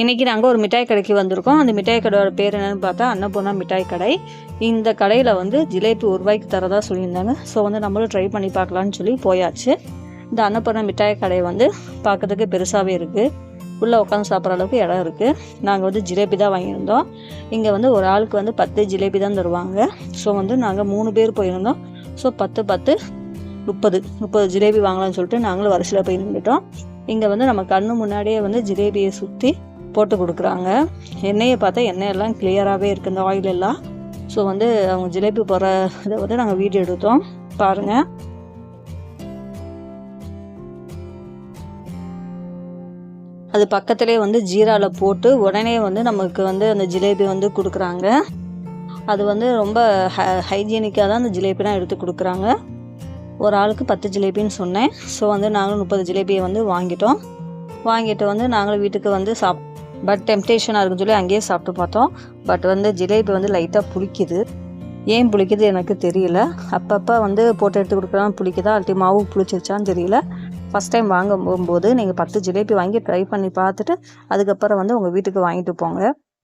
இன்றைக்கி நாங்கள் ஒரு மிட்டாய் கடைக்கு வந்திருக்கோம். அந்த மிட்டாய் கடையோட பேர் என்னென்னு பார்த்தா அன்னபூர்ணா மிட்டாய் கடை. இந்த கடையில் வந்து ஜிலேபி ஒரு ரூபாய்க்கு தரதாக சொல்லியிருந்தாங்க. ஸோ வந்து நம்மளும் ட்ரை பண்ணி பார்க்கலான்னு சொல்லி போயாச்சு. இந்த அன்னபூர்ணா மிட்டாய் கடை வந்து பார்க்கறதுக்கு பெருசாகவே இருக்குது உள்ளே உட்காந்து சாப்பிட்ற அளவுக்கு இடம் இருக்குது நாங்கள் வந்து ஜிலேபி தான் வாங்கியிருந்தோம். இங்கே வந்து ஒரு ஆளுக்கு வந்து பத்து ஜிலேபி தான் தருவாங்க. ஸோ வந்து நாங்கள் மூணு பேர் போயிருந்தோம். ஸோ பத்து பத்து முப்பது. முப்பது ஜிலேபி வாங்கலாம்னு சொல்லிட்டு நாங்களும் வரிசையில் போய் நின்றுட்டோம் இங்கே வந்து நம்ம கண்ணு முன்னாடியே வந்து ஜிலேபியை சுற்றி போட்டு கொடுக்குறாங்க. எண்ணெயை பார்த்தா எண்ணெயெல்லாம் கிளியராகவே இருக்குது இந்த ஆயில் எல்லாம். ஸோ வந்து அவங்க ஜிலேபி போடுற இதை வந்து நாங்கள் வீடியோ எடுத்தோம். பாருங்கள் அது பக்கத்துலேயே வந்து ஜீராவில் போட்டு உடனே வந்து நமக்கு வந்து அந்த ஜிலேபி வந்து கொடுக்குறாங்க. அது வந்து ரொம்ப ஹைஜீனிக்காக தான் அந்த ஜிலேபிலாம் எடுத்து கொடுக்குறாங்க. ஒரு ஆளுக்கு பத்து ஜிலேபின்னு சொன்னேன். ஸோ வந்து நாங்களும் முப்பது ஜிலேபியை வந்து வாங்கிட்டோம். வாங்கிட்டு வந்து நாங்களும் வீட்டுக்கு வந்து சாப் பட் டெம்டேஷனாக இருக்குன்னு சொல்லி அங்கேயே சாப்பிட்டு பார்த்தோம். பட் வந்து ஜிலேபி வந்து லைட்டாக புளிக்குது. ஏன் புளிக்குது எனக்கு தெரியல. அப்பப்போ வந்து போட்டு எடுத்து கொடுக்கலாம். புளிக்குதா? அல்ட்டி மாவு புளிச்சிருச்சான்னு தெரியல. ஃபஸ்ட் டைம் வாங்க போகும்போது நீங்கள் பத்து ஜிலேபி வாங்கி ட்ரை பண்ணி பார்த்துட்டு அதுக்கப்புறம் வந்து உங்கள் வீட்டுக்கு வாங்கிட்டு போங்க.